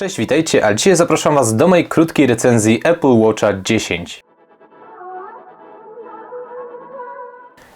Cześć, witajcie, a dzisiaj zapraszam Was do mojej krótkiej recenzji Apple Watcha 10.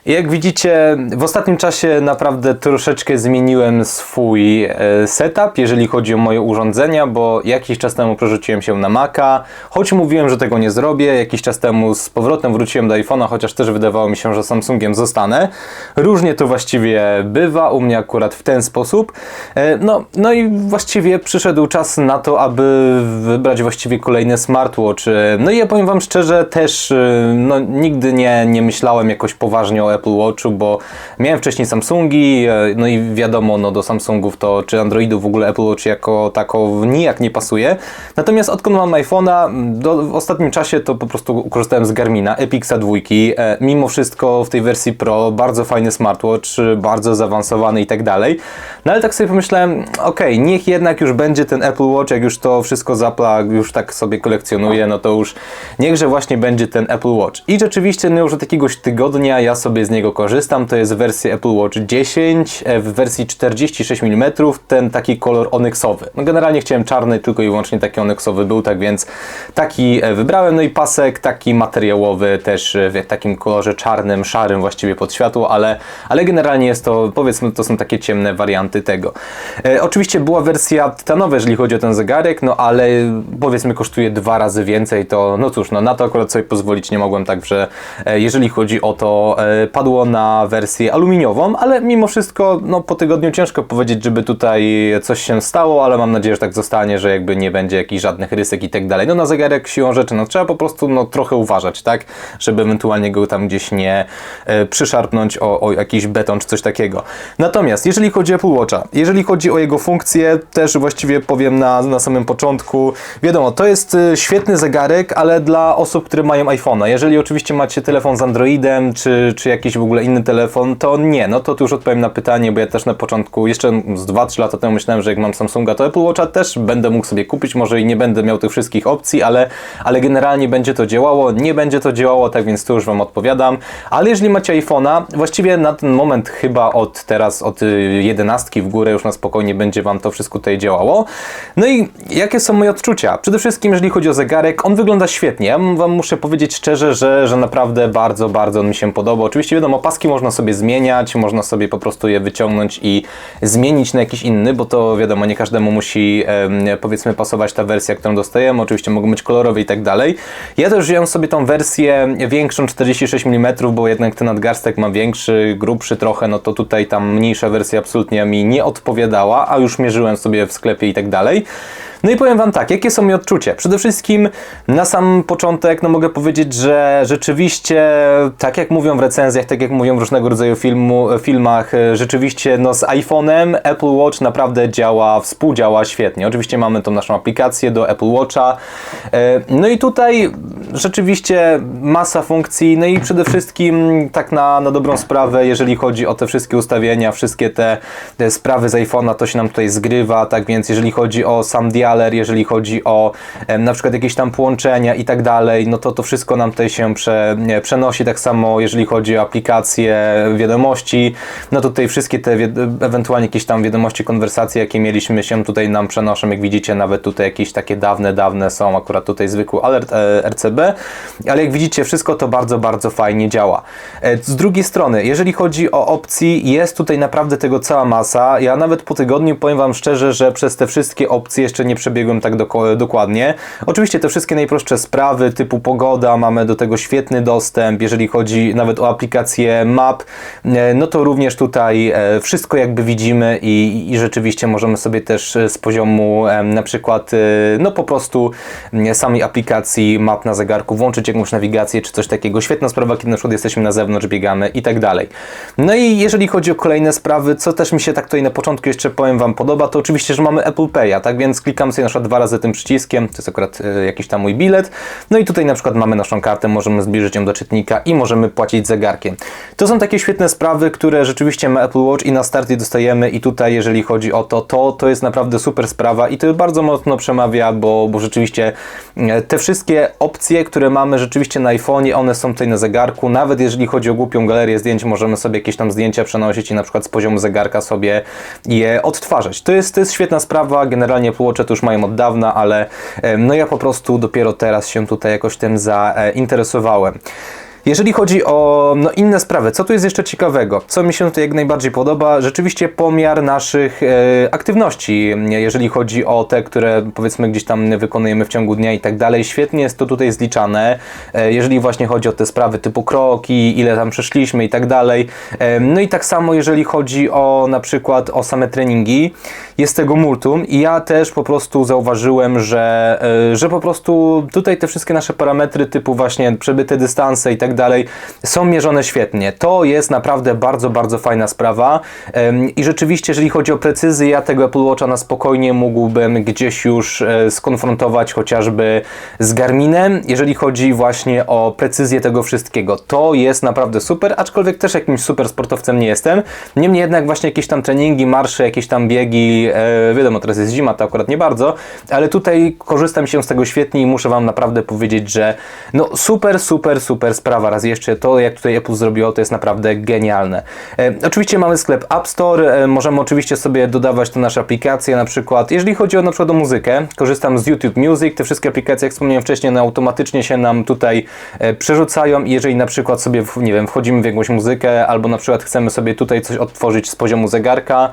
Jak widzicie, w ostatnim czasie naprawdę troszeczkę zmieniłem swój e, setup, jeżeli chodzi o moje urządzenia, bo jakiś czas temu przerzuciłem się na Maca, choć mówiłem, że tego nie zrobię, jakiś czas temu z powrotem wróciłem do iPhone'a, chociaż też wydawało mi się, że Samsungiem zostanę. Różnie to właściwie bywa, u mnie akurat w ten sposób. E, No, no i właściwie przyszedł czas na to, aby wybrać właściwie kolejny smartwatch. No i ja powiem Wam szczerze, też e, no, nigdy nie, nie myślałem jakoś poważnie o Apple Watchu, bo miałem wcześniej Samsungi, e, no i wiadomo, no do Samsungów to, czy Androidów w ogóle Apple Watch jako tako nijak nie pasuje. Natomiast odkąd mam iPhone'a, do, w ostatnim czasie to po prostu korzystałem z Garmina, Epixa 2. E, mimo wszystko w tej wersji Pro bardzo fajny smartwatch, bardzo zaawansowany i tak dalej. No ale tak sobie pomyślałem, okej, niech jednak już będzie ten Apple Watch, jak już to wszystko zapla, już tak sobie kolekcjonuję, no to już niechże właśnie będzie ten Apple Watch. I rzeczywiście, no już od jakiegoś tygodnia ja sobie z niego korzystam, to jest wersja Apple Watch 10 e, w wersji 46 mm, ten taki kolor onyksowy. No generalnie chciałem czarny, tylko i wyłącznie taki onyksowy był, tak więc taki e, wybrałem, no i pasek taki materiałowy też e, w takim kolorze czarnym, szarym właściwie pod światło, ale, ale generalnie jest to, powiedzmy, to są takie ciemne warianty tego. E, oczywiście była wersja tytanowa, jeżeli chodzi o ten zegarek, no ale powiedzmy kosztuje dwa razy więcej, to no cóż, no na to akurat sobie pozwolić nie mogłem, także jeżeli chodzi o to, padło na wersję aluminiową, ale mimo wszystko, no po tygodniu ciężko powiedzieć, żeby tutaj coś się stało, ale mam nadzieję, że tak zostanie, że jakby nie będzie jakichś żadnych rysek i tak dalej. No na zegarek siłą rzeczy, no trzeba po prostu no trochę uważać, tak, żeby ewentualnie go tam gdzieś nie e, przyszarpnąć o, o jakiś beton czy coś takiego. Natomiast jeżeli chodzi o Apple Watcha, jeżeli chodzi o jego funkcję, też właściwie powiem na, na samym początku, wiadomo, to jest e, świetny zegarek, ale dla osób, które mają iPhone'a. Jeżeli oczywiście macie telefon z Androidem, czy, czy jakiś w ogóle inny telefon, to nie, no to tu już odpowiem na pytanie, bo ja też na początku, jeszcze z 2-3 lata temu myślałem, że jak mam Samsunga, to Apple Watcha też będę mógł sobie kupić, może i nie będę miał tych wszystkich opcji, ale, ale generalnie będzie to działało, nie będzie to działało, tak więc tu już Wam odpowiadam. Ale jeżeli macie iPhone'a, właściwie na ten moment chyba od teraz, od y, 11 w górę już na spokojnie będzie Wam to wszystko tutaj działało. No i jakie są moje odczucia? Przede wszystkim jeżeli chodzi o zegarek, on wygląda świetnie. Ja Wam muszę powiedzieć szczerze, że, że naprawdę bardzo, bardzo on mi się podoba. Oczywiście wiadomo, paski można sobie zmieniać, można sobie po prostu je wyciągnąć i zmienić na jakiś inny, bo to wiadomo, nie każdemu musi powiedzmy pasować ta wersja, którą dostajemy. Oczywiście mogą być kolorowe i tak dalej. Ja też wziąłem sobie tą wersję większą 46 mm, bo jednak ten nadgarstek ma większy, grubszy trochę, no to tutaj ta mniejsza wersja absolutnie mi nie odpowiadała, a już mierzyłem sobie w sklepie i tak dalej. No i powiem Wam tak, jakie są moje odczucia? Przede wszystkim na sam początek no mogę powiedzieć, że rzeczywiście, tak jak mówią w recenzjach, tak jak mówią w różnego rodzaju filmu, filmach, rzeczywiście no z iPhone'em Apple Watch naprawdę działa, współdziała świetnie. Oczywiście mamy tą naszą aplikację do Apple Watcha. E, No i tutaj rzeczywiście masa funkcji, no i przede wszystkim tak na, na dobrą sprawę, jeżeli chodzi o te wszystkie ustawienia, wszystkie te, te sprawy z iPhone'a, to się nam tutaj zgrywa, tak więc jeżeli chodzi o sam jeżeli chodzi o na przykład jakieś tam połączenia i tak dalej, no to to wszystko nam tutaj się prze, przenosi, tak samo jeżeli chodzi o aplikacje, wiadomości, no to tutaj wszystkie te ewentualnie jakieś tam wiadomości, konwersacje, jakie mieliśmy się tutaj nam przenoszą, jak widzicie nawet tutaj jakieś takie dawne, dawne są, akurat tutaj zwykły alert e, RCB, ale jak widzicie wszystko to bardzo, bardzo fajnie działa. E, Z drugiej strony, jeżeli chodzi o opcji, jest tutaj naprawdę tego cała masa. Ja nawet po tygodniu powiem Wam szczerze, że przez te wszystkie opcje jeszcze nie przebiegłem tak doko- dokładnie. Oczywiście te wszystkie najprostsze sprawy typu pogoda, mamy do tego świetny dostęp, jeżeli chodzi nawet o aplikację map, e, no to również tutaj e, wszystko jakby widzimy i, i rzeczywiście możemy sobie też e, z poziomu na przykład no po prostu m, samej aplikacji map na zegarku włączyć jakąś nawigację czy coś takiego. Świetna sprawa, kiedy na przykład jesteśmy na zewnątrz, biegamy i tak dalej. No i jeżeli chodzi o kolejne sprawy, co też mi się tak tutaj na początku jeszcze powiem Wam podoba, to oczywiście, że mamy Apple Pay'a, tak więc klikam sobie na przykład dwa razy tym przyciskiem, to jest akurat e, jakiś tam mój bilet, no i tutaj na przykład mamy naszą kartę, możemy zbliżyć ją do czytnika i możemy płacić zegarkiem. To są takie świetne sprawy, które rzeczywiście ma Apple Watch i na starcie dostajemy i tutaj jeżeli chodzi o to, to, to jest naprawdę super sprawa i to bardzo mocno przemawia, bo, bo rzeczywiście e, te wszystkie opcje które mamy rzeczywiście na iPhone'ie, one są tutaj na zegarku. Nawet jeżeli chodzi o głupią galerię zdjęć, możemy sobie jakieś tam zdjęcia przenosić i na przykład z poziomu zegarka sobie je odtwarzać. To jest, to jest świetna sprawa. Generalnie Apple Watche to już mają od dawna, ale no ja po prostu dopiero teraz się tutaj jakoś tym zainteresowałem. Jeżeli chodzi o no, inne sprawy, co tu jest jeszcze ciekawego? Co mi się tutaj jak najbardziej podoba? Rzeczywiście pomiar naszych e, aktywności, jeżeli chodzi o te, które powiedzmy gdzieś tam wykonujemy w ciągu dnia i tak dalej. Świetnie jest to tutaj zliczane, e, jeżeli właśnie chodzi o te sprawy typu kroki, ile tam przeszliśmy i tak dalej. E, no i tak samo jeżeli chodzi o na przykład o same treningi, jest tego multum i ja też po prostu zauważyłem, że, e, że po prostu tutaj te wszystkie nasze parametry typu właśnie przebyte dystanse i tak dalej są mierzone świetnie. To jest naprawdę bardzo, bardzo fajna sprawa i rzeczywiście jeżeli chodzi o precyzję, ja tego Apple Watcha na spokojnie mógłbym gdzieś już e, skonfrontować chociażby z Garminem, jeżeli chodzi właśnie o precyzję tego wszystkiego. To jest naprawdę super, aczkolwiek też jakimś super sportowcem nie jestem. Niemniej jednak właśnie jakieś tam treningi, marsze, jakieś tam biegi, e, wiadomo, teraz jest zima, to akurat nie bardzo, ale tutaj korzystam się z tego świetnie i muszę Wam naprawdę powiedzieć, że no super, super, super sprawa. Raz jeszcze. To, jak tutaj Apple zrobiło, to jest naprawdę genialne. E, oczywiście mamy sklep App Store, e, możemy oczywiście sobie dodawać tu nasze aplikacje, na przykład, jeżeli chodzi o na przykład o muzykę, korzystam z YouTube Music, te wszystkie aplikacje, jak wspomniałem wcześniej, one automatycznie się nam tutaj e, przerzucają. I jeżeli na przykład sobie, nie wiem, wchodzimy w jakąś muzykę, albo na przykład chcemy sobie tutaj coś odtworzyć z poziomu zegarka,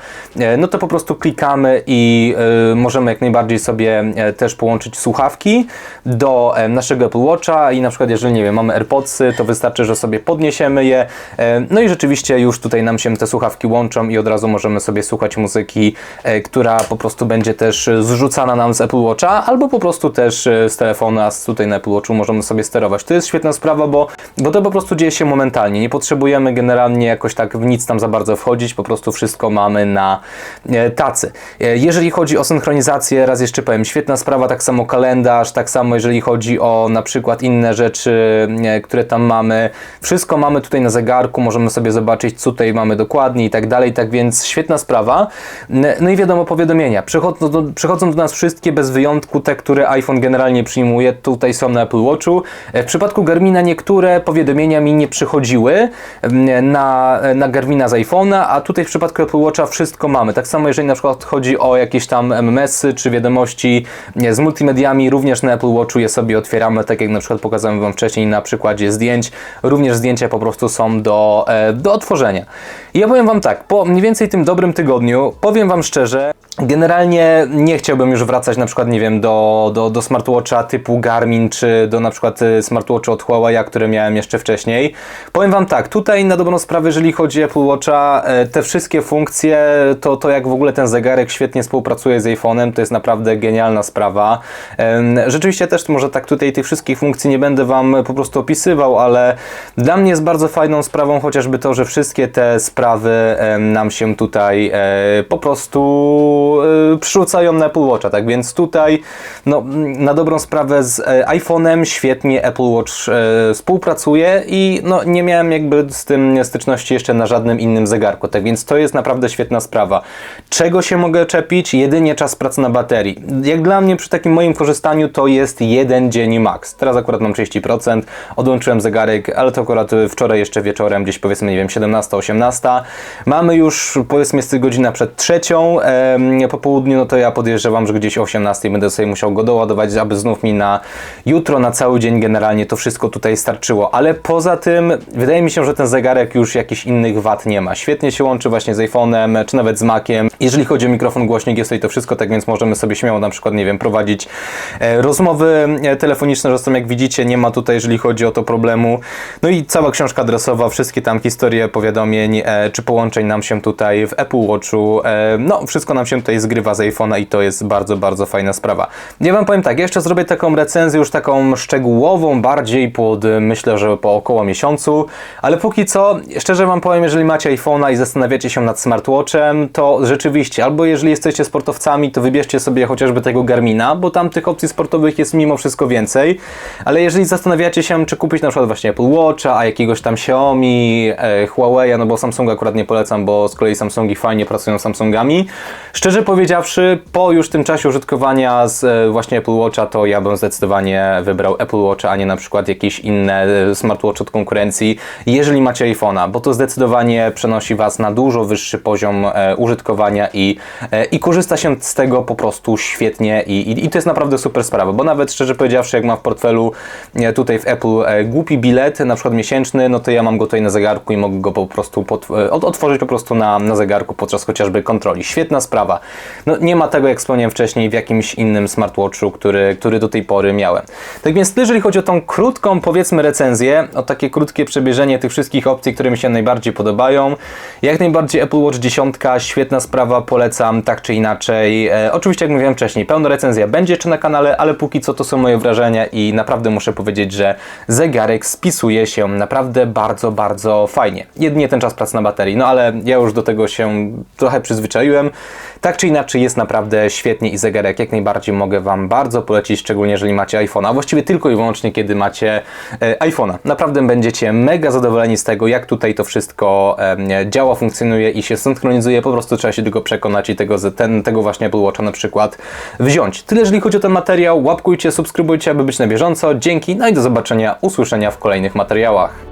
no to po prostu klikamy i możemy jak najbardziej sobie też połączyć słuchawki do naszego Apple Watcha. I na przykład jeżeli, nie wiem, mamy AirPodsy, to wystarczy, że sobie podniesiemy je, e, no i rzeczywiście już tutaj nam się te słuchawki łączą i od razu możemy sobie słuchać muzyki, e, która po prostu będzie też zrzucana nam z Apple Watcha, albo po prostu też e, z telefonu, a z tutaj na Apple Watchu możemy sobie sterować. To jest świetna sprawa, bo, bo to po prostu dzieje się momentalnie. Nie potrzebujemy generalnie jakoś tak w nic tam za bardzo wchodzić, po prostu wszystko mamy na tacy. Jeżeli chodzi o synchronizację, raz jeszcze powiem, świetna sprawa, tak samo kalendarz, tak samo jeżeli chodzi o na przykład inne rzeczy, które tam mamy. Wszystko mamy tutaj na zegarku, możemy sobie zobaczyć, co tutaj mamy dokładnie i tak dalej, tak więc świetna sprawa. No i wiadomo, powiadomienia. Przychodzą do, przychodzą do nas wszystkie bez wyjątku, te, które iPhone generalnie przyjmuje, tutaj są na Apple Watchu. E, W przypadku Garmina niektóre powiadomienia mi nie przychodziły na, na Garmina z iPhone'a, a tutaj w przypadku Apple Watcha wszystko mamy. Tak samo jeżeli na przykład chodzi o jakieś tam MMS-y czy wiadomości z multimediami, również na Apple Watchu je sobie otwieramy, tak jak na przykład pokazałem Wam wcześniej na przykładzie zdjęć. Również zdjęcia po prostu są do, e, do otworzenia. I ja powiem Wam tak, po mniej więcej tym dobrym tygodniu, powiem Wam szczerze, generalnie nie chciałbym już wracać na przykład, nie wiem, do, do, do smartwatcha typu Garmin, czy do na przykład y, smartwatcha od Huawei, które miałem jeszcze wcześniej. Powiem Wam tak, tutaj na dobrą sprawę, jeżeli chodzi o Apple Watcha, e, te wszystkie funkcje, to, to jak w ogóle ten zegarek świetnie współpracuje z iPhone'em, to jest naprawdę genialna sprawa. Rzeczywiście też może tak tutaj tych wszystkich funkcji nie będę Wam po prostu opisywał, ale dla mnie jest bardzo fajną sprawą chociażby to, że wszystkie te sprawy nam się tutaj e, po prostu e, przerzucają na Apple Watcha, tak więc tutaj no, na dobrą sprawę z e, iPhone'em świetnie Apple Watch współpracuje i no, nie miałem jakby z tym styczności jeszcze na żadnym innym zegarku, tak więc to jest naprawdę świetna sprawa. Czego się mogę czepić? Jedynie czas pracy na baterii. Jak dla mnie przy takim moim korzystaniu to jest jeden dzień max. Teraz akurat mam 30%, odłączyłem zegarek, ale to akurat wczoraj jeszcze wieczorem, gdzieś powiedzmy, nie wiem, 17-18. Mamy już, powiedzmy, jest godzina przed trzecią em, po południu, no to ja podejrzewam, że gdzieś o 18 będę sobie musiał go doładować, aby znów mi na jutro, na cały dzień generalnie to wszystko tutaj starczyło. Ale poza tym, wydaje mi się, że ten zegarek już jakichś innych wad nie ma. Świetnie się łączy właśnie z iPhone'em, czy nawet z Maciem. Jeżeli chodzi o mikrofon, głośnik, jest tutaj to wszystko, tak więc możemy sobie śmiało na przykład, nie wiem, prowadzić e, rozmowy e, telefoniczne, zresztą jak widzicie, nie ma tutaj, jeżeli chodzi o to problemu. No i cała książka adresowa, wszystkie tam historie, powiadomień, e, czy połączeń nam się tutaj w Apple Watchu, e, no wszystko nam się tutaj zgrywa z iPhone'a i to jest bardzo, bardzo fajna sprawa. Ja Wam powiem tak, jeszcze zrobię taką recenzję już taką szczegółową, bardziej pod, myślę, że po około miesiącu, ale póki co, szczerze Wam powiem, jeżeli macie iPhone'a i zastanawiacie się nad smartwatchem, to rzeczywiście, albo jeżeli jesteście sportowcami, to wybierzcie sobie chociażby tego Garmina, bo tam tych opcji sportowych jest mimo wszystko więcej, ale jeżeli zastanawiacie się, czy kupić na przykład właśnie Apple Watcha, a jakiegoś tam Xiaomi, e, Huawei, no bo Samsunga akurat nie polecam, bo z kolei Samsungi fajnie pracują z Samsungami. Szczerze powiedziawszy, po już tym czasie użytkowania z e, właśnie Apple Watcha, to ja bym zdecydowanie wybrał Apple Watcha, a nie na przykład jakieś inne e, smartwatch od konkurencji, jeżeli macie iPhone'a, bo to zdecydowanie przenosi Was na dużo wyższy poziom e, użytkowania i, e, i korzysta się z tego po prostu świetnie i, i, i to jest naprawdę super sprawa, bo nawet szczerze powiedziawszy, jak mam w portfelu e, tutaj w Apple e, głupi bilet, na przykład miesięczny, no to ja mam go tutaj na zegarku i mogę go po prostu pod, e, otworzyć po prostu na, na zegarku podczas chociażby kontroli. Świetna sprawa. No nie ma tego, jak wspomniałem wcześniej, w jakimś innym smartwatchu, który, który do tej pory miałem. Tak więc jeżeli chodzi o tą krótką, powiedzmy, recenzję, o takie krótkie przebierzenie tych wszystkich opcji, które mi się najbardziej podobają, jak najbardziej Apple Watch 10, świetna sprawa, polecam tak czy inaczej. E, oczywiście, jak mówiłem wcześniej, pełna recenzja będzie jeszcze na kanale, ale póki co to są moje wrażenia i naprawdę muszę powiedzieć, że zegarek spisuje się naprawdę bardzo, bardzo fajnie. Jedynie ten czas pracy na baterii, no ale ja już do tego się trochę przyzwyczaiłem. Tak czy inaczej jest naprawdę świetnie i zegarek jak najbardziej mogę Wam bardzo polecić, szczególnie jeżeli macie iPhone'a, a właściwie tylko i wyłącznie kiedy macie e, iPhone'a. Naprawdę będziecie mega zadowoleni z tego, jak tutaj to wszystko e, działa, funkcjonuje i się synchronizuje, po prostu trzeba się tylko przekonać i tego, ten, tego właśnie Apple Watcha na przykład wziąć. Tyle jeżeli chodzi o ten materiał, łapkujcie, subskrybujcie, aby być na bieżąco. Dzięki, no i do zobaczenia, usłyszenia w kolejnych materiałach.